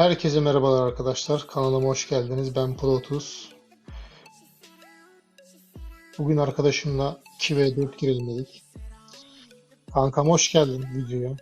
Herkese merhabalar arkadaşlar. Kanalıma hoş geldiniz. Ben Protus. Bugün arkadaşımla 2v4 girelim dedik. Kankam hoş geldin videoya.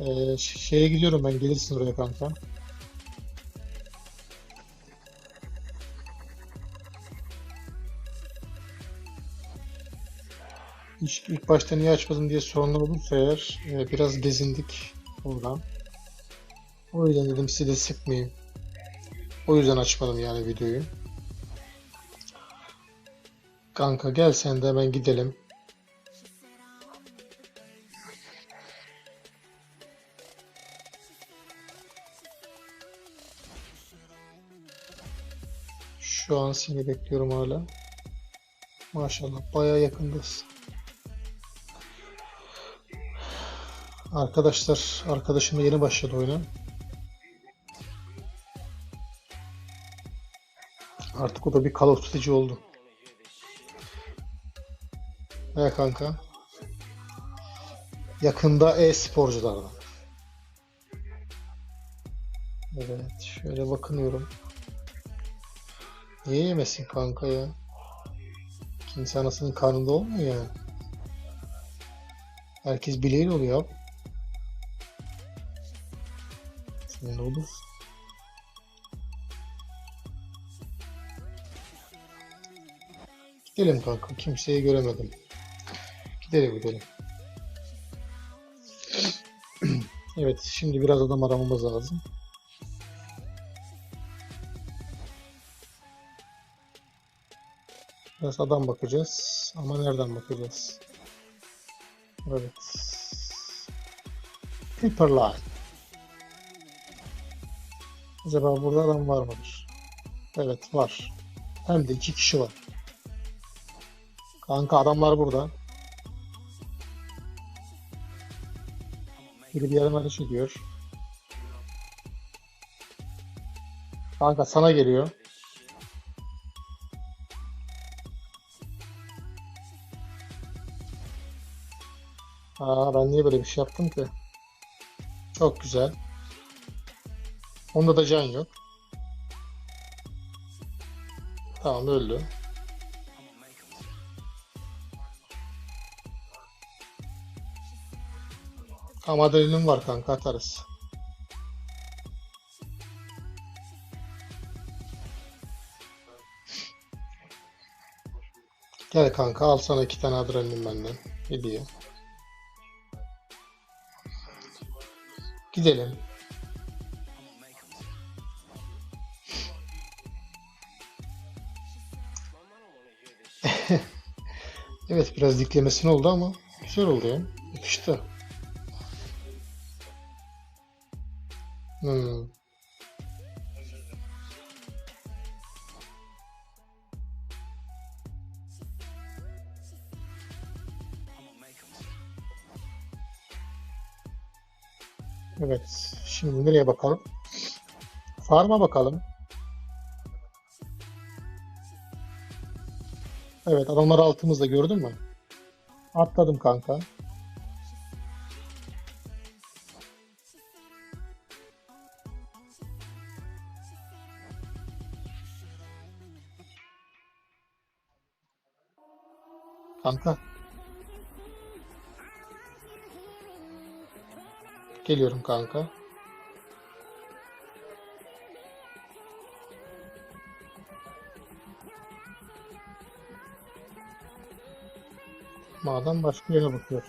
Ee, şeye gidiyorum ben. Gelirsin oraya kanka. İlk, ilk başta niye açmadın diye sorunlar olursa eğer e, biraz gezindik buradan. O yüzden dedim sizi de sıkmayayım. O yüzden açmadım yani videoyu. Kanka gel sen de hemen gidelim. Şu an seni bekliyorum hala. Maşallah bayağı yakındasın. Arkadaşlar, arkadaşım da yeni başladı oyuna. Artık o da bir Call of Duty'ci oldu. He kanka. Yakında e-sporculardan. Evet, şöyle bakınıyorum. Niye yemesin kanka ya? Kimse anasının karnında olmuyor yani. Herkes bileğiyle oluyor ne olur? Gidelim kanka. Kimseyi göremedim. Gidelim gidelim. Evet, şimdi biraz adam aramamız lazım. Biraz adam bakacağız. Ama nereden bakacağız? Evet. Creeper Line. Acaba burada adam var mıdır? Evet var. Hem de iki kişi var. Kanka adamlar burada. Biri bir yerden ateş ediyor. Kanka sana geliyor. Aa ben niye böyle bir şey yaptım ki? Çok güzel. Onda da can yok. Tamam öldü. Ama adrenalin var kanka atarız. Gel kanka al sana iki tane adrenalin benden. Hediye. Gidelim. Evet biraz diklemesine oldu ama güzel oldu ya. Yakıştı. Hmm. Evet. Şimdi nereye bakalım? Farm'a bakalım. Evet adamlar altımızda gördün mü? Atladım kanka. Kanka. Geliyorum kanka. Madem başka yere bakıyor.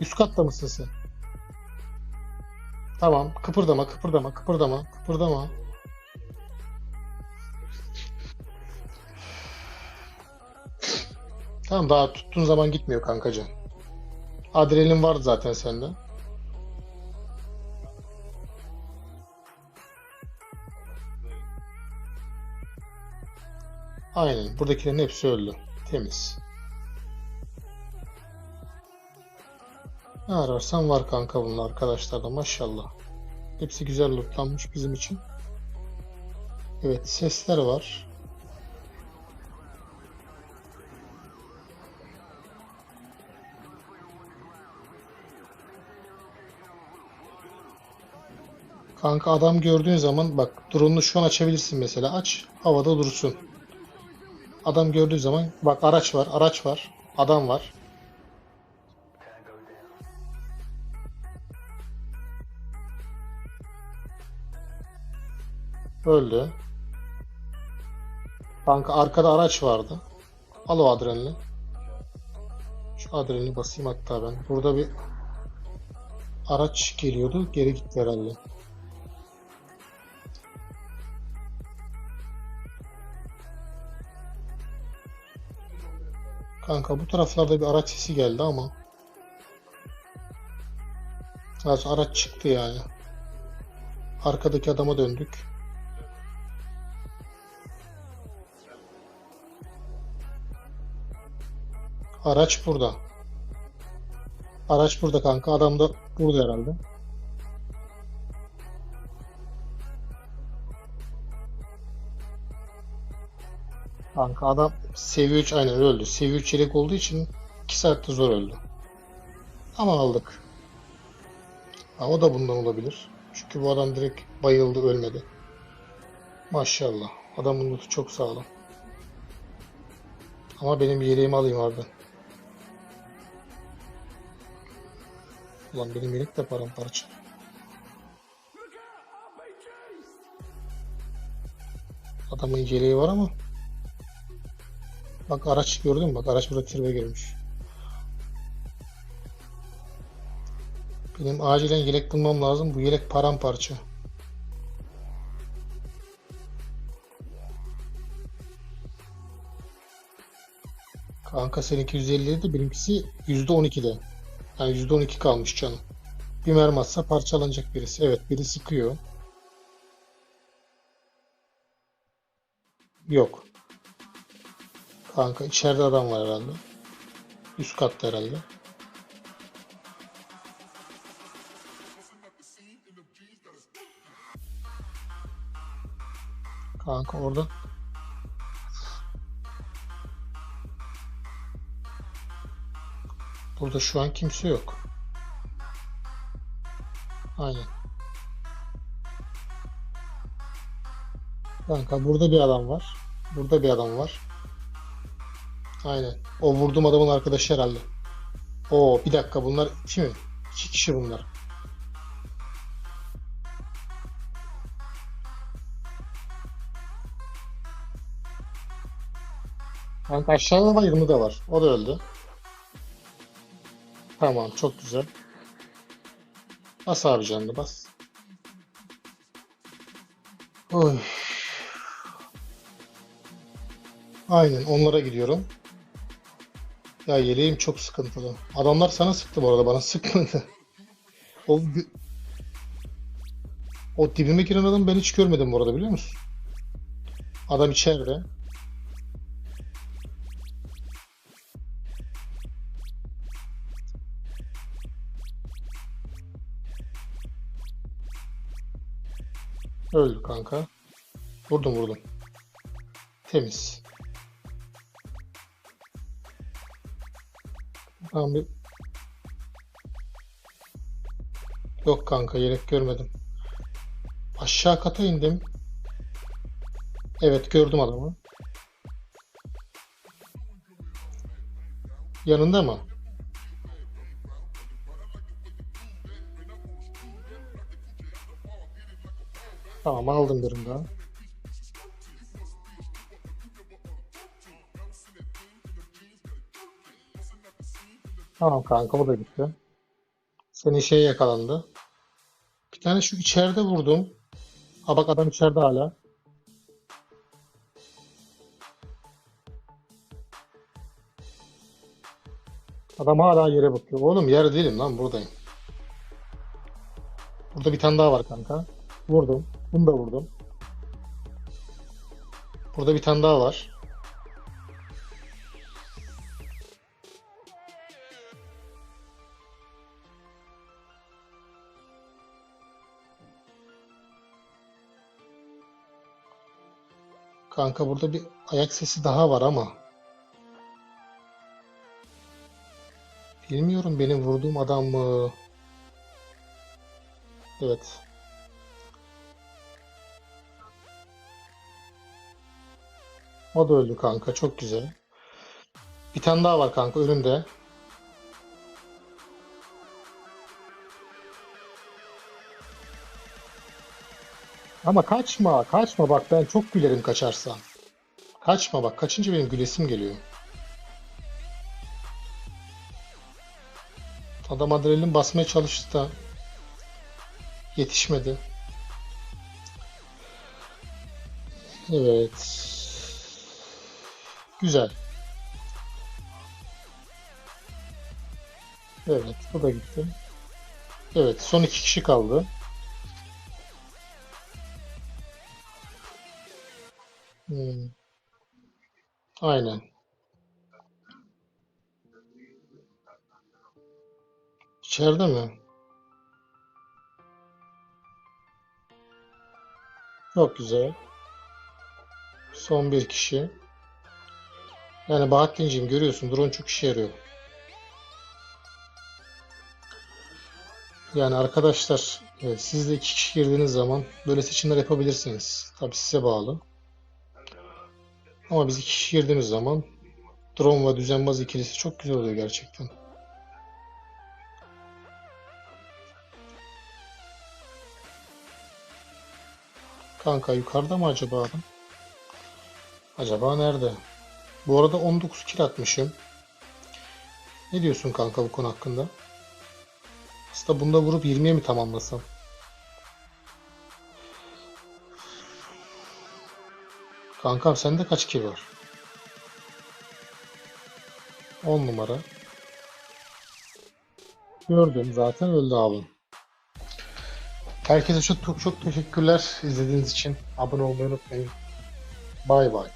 Üst katta mısın sen? Tamam. Kıpırdama, kıpırdama, kıpırdama, kıpırdama. Tamam daha tuttuğun zaman gitmiyor kankacan. Adrenalin vardı zaten sende. Aynen. Buradakilerin hepsi öldü. Temiz. Ne ararsan var kanka bunun arkadaşlar da maşallah. Hepsi güzel lootlanmış bizim için. Evet sesler var. Kanka adam gördüğün zaman bak drone'unu şu an açabilirsin mesela aç havada dursun. Adam gördüğü zaman bak araç var, araç var, adam var. Öldü. Kanka arkada araç vardı. Al o adrenalini. Şu adrenalini basayım hatta ben. Burada bir araç geliyordu. Geri gitti herhalde. Kanka bu taraflarda bir araç sesi geldi ama az araç çıktı yani. Arkadaki adama döndük. Araç burada. Araç burada kanka. Adam da burada herhalde. Kanka adam seviye 3 aynen öldü. Seviye 3 yelek olduğu için 2 saatte zor öldü. Ama aldık. Ha, o da bundan olabilir. Çünkü bu adam direkt bayıldı ölmedi. Maşallah. Adamın lootu çok sağlam. Ama benim yeleğimi alayım harbiden. Ulan benim yelek de paramparça. Adamın yeleği var ama Bak araç gördün mü? Bak araç burada tribe girmiş. Benim acilen yelek bulmam lazım. Bu yelek paramparça. Kanka seninki 157'de benimkisi %12'de. Yani %12 kalmış canım. Bir mermi atsa parçalanacak birisi. Evet biri sıkıyor. Yok. Kanka içeride adam var herhalde. Üst katta herhalde. Kanka orada. Burada şu an kimse yok. Aynen. Kanka burada bir adam var. Burada bir adam var. Aynen. O vurduğum adamın arkadaşı herhalde. Oo bir dakika bunlar iki mi? İki kişi bunlar. Kanka aşağıda da 20 de var. O da öldü. Tamam çok güzel. Bas abi canını bas. Oy. Aynen onlara gidiyorum. Ya yeleğim çok sıkıntılı. Adamlar sana sıktı bu arada bana sıkmadı. O, o dibime giren adamı ben hiç görmedim bu arada biliyor musun? Adam içeride. Öldü kanka. Vurdum vurdum. Temiz. Tamam. Yok kanka yelek görmedim. Aşağı kata indim. Evet gördüm adamı. Yanında mı? Tamam aldım birini daha. Tamam kanka o da gitti. Senin şey yakalandı. Bir tane şu içeride vurdum. Ha bak adam içeride hala. Adam hala yere bakıyor. Oğlum yer değilim lan buradayım. Burada bir tane daha var kanka. Vurdum. Bunu da vurdum. Burada bir tane daha var. Kanka burada bir ayak sesi daha var ama. Bilmiyorum benim vurduğum adam mı? Evet. O da öldü kanka. Çok güzel. Bir tane daha var kanka önümde. Ama kaçma, kaçma bak ben çok gülerim kaçarsan. Kaçma bak, kaçınca benim gülesim geliyor. Adam adrenalin basmaya çalıştı da yetişmedi. Evet. Güzel. Evet, bu da gitti. Evet, son iki kişi kaldı. Hmm, aynen. İçeride mi? Çok güzel. Son bir kişi. Yani Bahattin'ciğim görüyorsun drone çok işe yarıyor. Yani arkadaşlar siz de iki kişi girdiğiniz zaman böyle seçimler yapabilirsiniz. Tabii size bağlı. Ama biz iki kişi girdiğimiz zaman drone ve düzenbaz ikilisi çok güzel oluyor gerçekten. Kanka yukarıda mı acaba adam? Acaba nerede? Bu arada 19 kill atmışım. Ne diyorsun kanka bu konu hakkında? Aslında bunda vurup 20'ye mi tamamlasam? Kankam sende kaç kill var? 10 numara. Gördüm zaten öldü abi. Herkese çok çok teşekkürler izlediğiniz için. Abone olmayı unutmayın. Bay bay.